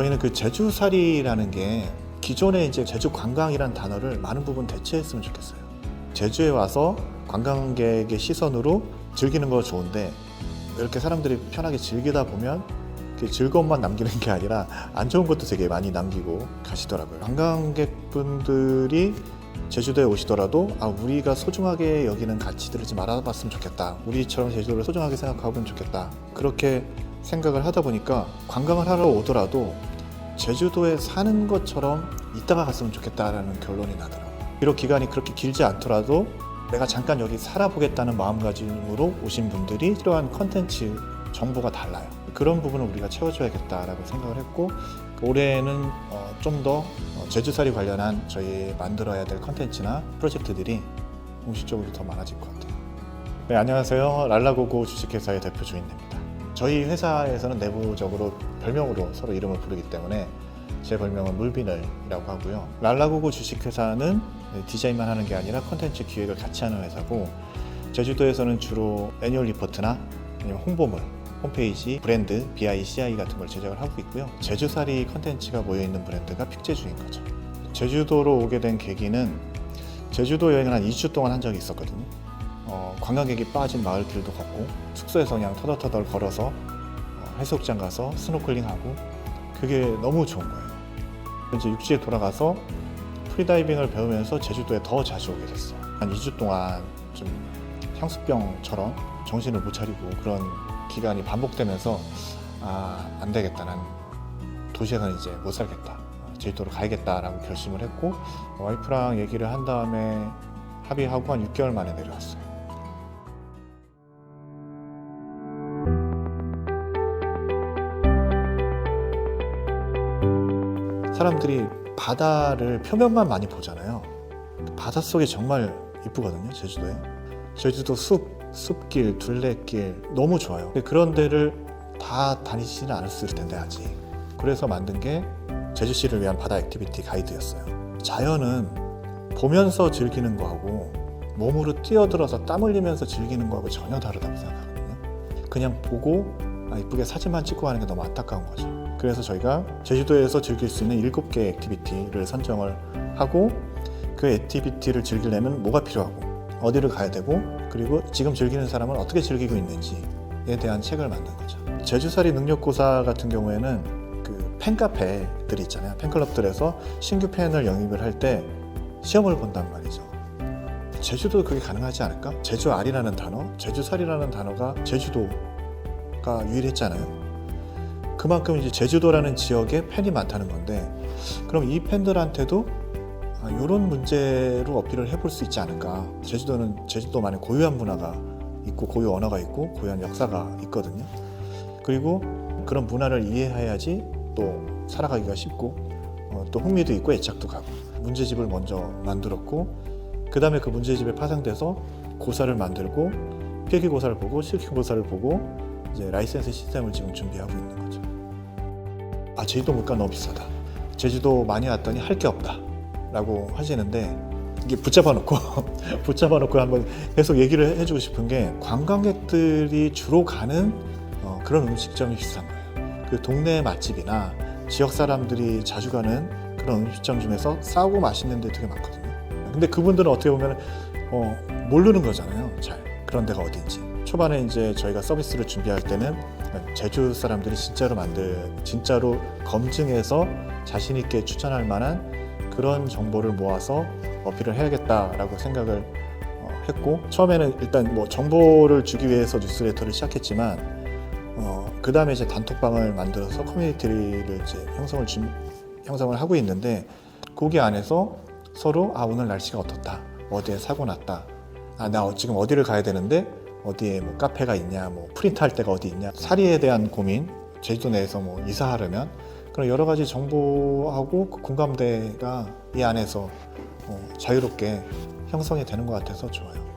저희는 그 제주살이라는 게 기존에 이제 제주 관광이라는 단어를 많은 부분 대체했으면 좋겠어요. 제주에 와서 관광객의 시선으로 즐기는 거 좋은데 이렇게 사람들이 편하게 즐기다 보면 그 즐거움만 남기는 게 아니라 안 좋은 것도 되게 많이 남기고 가시더라고요. 관광객분들이 제주도에 오시더라도 아 우리가 소중하게 여기는 가치들을 좀 알아봤으면 좋겠다. 우리처럼 제주도를 소중하게 생각하면 좋겠다. 그렇게 생각을 하다 보니까 관광을 하러 오더라도 제주도에 사는 것처럼 있다가 갔으면 좋겠다라는 결론이 나더라고요. 비록 기간이 그렇게 길지 않더라도 내가 잠깐 여기 살아보겠다는 마음가짐으로 오신 분들이 필요한 컨텐츠 정보가 달라요. 그런 부분을 우리가 채워줘야겠다라고 생각을 했고 올해는 어, 좀더 제주살이 관련한 저희 만들어야 될 컨텐츠나 프로젝트들이 공식적으로 더 많아질 것 같아요. 네, 안녕하세요. 랄라고고 주식회사의 대표 주인입니다. 저희 회사에서는 내부적으로 별명으로 서로 이름을 부르기 때문에 제 별명은 물비늘이라고 하고요. 랄라고고 주식회사는 디자인만 하는 게 아니라 컨텐츠 기획을 같이 하는 회사고 제주도에서는 주로 애니얼 리포트나 홍보물, 홈페이지, 브랜드, BICI 같은 걸 제작을 하고 있고요. 제주살이 컨텐츠가 모여 있는 브랜드가 픽제주인 거죠. 제주도로 오게 된 계기는 제주도 여행을 한 2주 동안 한 적이 있었거든요. 어, 관광객이 빠진 마을길도 걷고 숙소에서 그냥 터덜터덜 걸어서 어, 해수욕장 가서 스노클링하고 그게 너무 좋은 거예요. 이제 육지에 돌아가서 프리다이빙을 배우면서 제주도에 더 자주 오게 됐어요. 한 2주 동안 좀 향수병처럼 정신을 못 차리고 그런 기간이 반복되면서 아, 안 되겠다. 난 도시에서는 이제 못 살겠다. 제주도로 가야겠다라고 결심을 했고 와이프랑 얘기를 한 다음에 합의하고 한 6개월 만에 내려왔어요. 사람들이 바다를 표면만 많이 보잖아요. 바다 속이 정말 이쁘거든요, 제주도에. 제주도 숲, 숲길, 둘레길 너무 좋아요. 그런 데를 다 다니지는 않았을 텐데 아직. 그래서 만든 게 제주시를 위한 바다 액티비티 가이드였어요. 자연은 보면서 즐기는 거하고 몸으로 뛰어들어서 땀 흘리면서 즐기는 거하고 전혀 다르다고 생각하거든요. 그냥 보고 아, 이쁘게 사진만 찍고 하는 게 너무 안타까운 거죠. 그래서 저희가 제주도에서 즐길 수 있는 일곱 개의 액티비티를 선정을 하고 그 액티비티를 즐기려면 뭐가 필요하고 어디를 가야 되고 그리고 지금 즐기는 사람은 어떻게 즐기고 있는지에 대한 책을 만든 거죠. 제주살이 능력고사 같은 경우에는 그 팬카페들이 있잖아요. 팬클럽들에서 신규 팬을 영입을 할 때 시험을 본단 말이죠. 제주도 그게 가능하지 않을까? 제주알이라는 단어, 제주살이라는 단어가 제주도 가 유일했잖아요. 그만큼 이제 제주도라는 지역에 팬이 많다는 건데 그럼 이 팬들한테도 이런 문제로 어필을 해볼 수 있지 않을까 제주도는 제주도만의 고유한 문화가 있고 고유 언어가 있고 고유한 역사가 있거든요 그리고 그런 문화를 이해해야지 또 살아가기가 쉽고 어, 또 흥미도 있고 애착도 가고 문제집을 먼저 만들었고 그 다음에 그 문제집에 파생돼서 고사를 만들고 필기고사를 보고 실기고사를 보고 이제 라이센스 시스템을 지금 준비하고 있는 거죠. 아 제주도 물가 너무 비싸다. 제주도 많이 왔더니 할 게 없다. 라고 하시는데 이게 붙잡아 놓고 붙잡아 놓고 한번 계속 얘기를 해주고 싶은 게 관광객들이 주로 가는 어, 그런 음식점이 비싼 거예요. 그 동네 맛집이나 지역 사람들이 자주 가는 그런 음식점 중에서 싸고 맛있는 데 되게 많거든요. 근데 그분들은 어떻게 보면 어, 모르는 거잖아요. 잘 그런 데가 어딘지. 초반에 이제 저희가 서비스를 준비할 때는 제주 사람들이 진짜로 만들 진짜로 검증해서 자신 있게 추천할 만한 그런 정보를 모아서 어필을 해야겠다라고 생각을 어, 했고 처음에는 일단 뭐 정보를 주기 위해서 뉴스레터를 시작했지만 어, 그 다음에 이제 단톡방을 만들어서 커뮤니티를 이제 형성을 준, 형성을 하고 있는데 거기 안에서 서로 아 오늘 날씨가 어떻다. 어디에 사고 났다. 아 나 지금 어디를 가야 되는데 어디에 뭐 카페가 있냐 뭐 프린트할 데가 어디 있냐 사리에 대한 고민 제주도 내에서 뭐 이사하려면 그런 여러 가지 정보하고 그 공감대가 이 안에서 어, 자유롭게 형성이 되는 것 같아서 좋아요.